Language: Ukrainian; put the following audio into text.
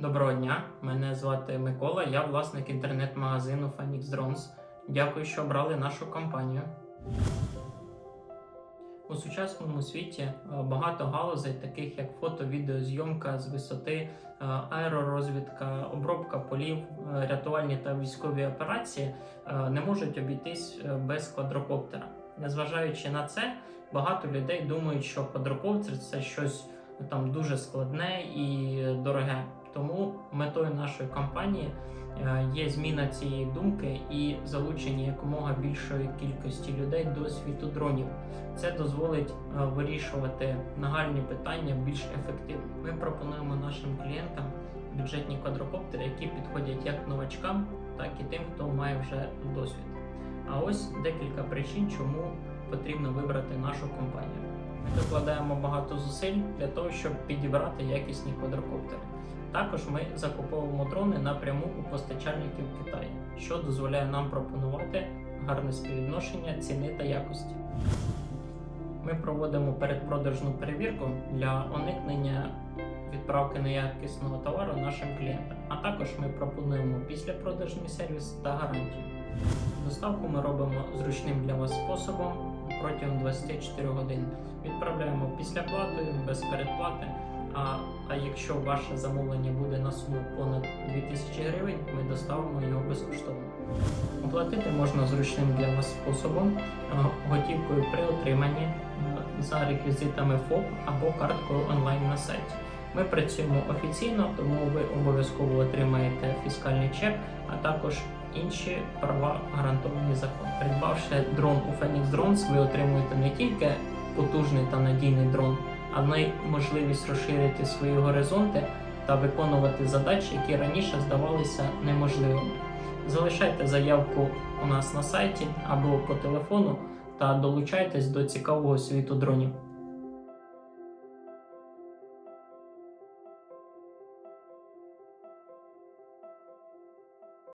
Доброго дня, мене звати Микола, я власник інтернет-магазину Phoenix Drones. Дякую, що обрали нашу компанію. У сучасному світі е, багато галузей, таких як фото, відеозйомка з висоти, е, аеророзвідка, обробка полів, е, рятувальні та військові операції, не можуть обійтись без квадрокоптера. Незважаючи на це, багато людей думають, що квадрокоптер це щось там дуже складне і дороге. Тому метою нашої компанії е, є зміна цієї думки і залучення якомога більшої кількості людей до світу дронів. Це дозволить е, вирішувати нагальні питання більш ефективно. Ми пропонуємо нашим клієнтам бюджетні квадрокоптери, які підходять як новачкам, так і тим, хто має вже досвід. А ось декілька причин, чому потрібно вибрати нашу компанію. Ми докладаємо багато зусиль для того, щоб підібрати якісні квадрокоптери. Також ми закуповуємо дрони напряму у постачальників Китаю, що дозволяє нам пропонувати гарне співвідношення ціни та якості. Ми проводимо передпродажну перевірку для уникнення відправки неякісного товару нашим клієнтам. А також ми пропонуємо післяпродажний сервіс та гарантію. Доставку ми робимо зручним для вас способом протягом 24 годин. Відправляємо після плати, без передплати. А, а якщо ваше замовлення буде на суму понад 2000 гривень, ми доставимо його безкоштовно. Оплатити можна зручним для вас способом готівкою при отриманні за реквізитами ФОП або карткою онлайн на сайті. Ми працюємо офіційно, тому ви обов'язково отримаєте фіскальний чек, а також інші права гарантовані законом. Придбавши дрон у Phoenix Drones, ви отримуєте не тільки потужний та надійний дрон, а й можливість розширити свої горизонти та виконувати задачі, які раніше здавалися неможливими. Залишайте заявку у нас на сайті або по телефону та долучайтесь до цікавого світу дронів.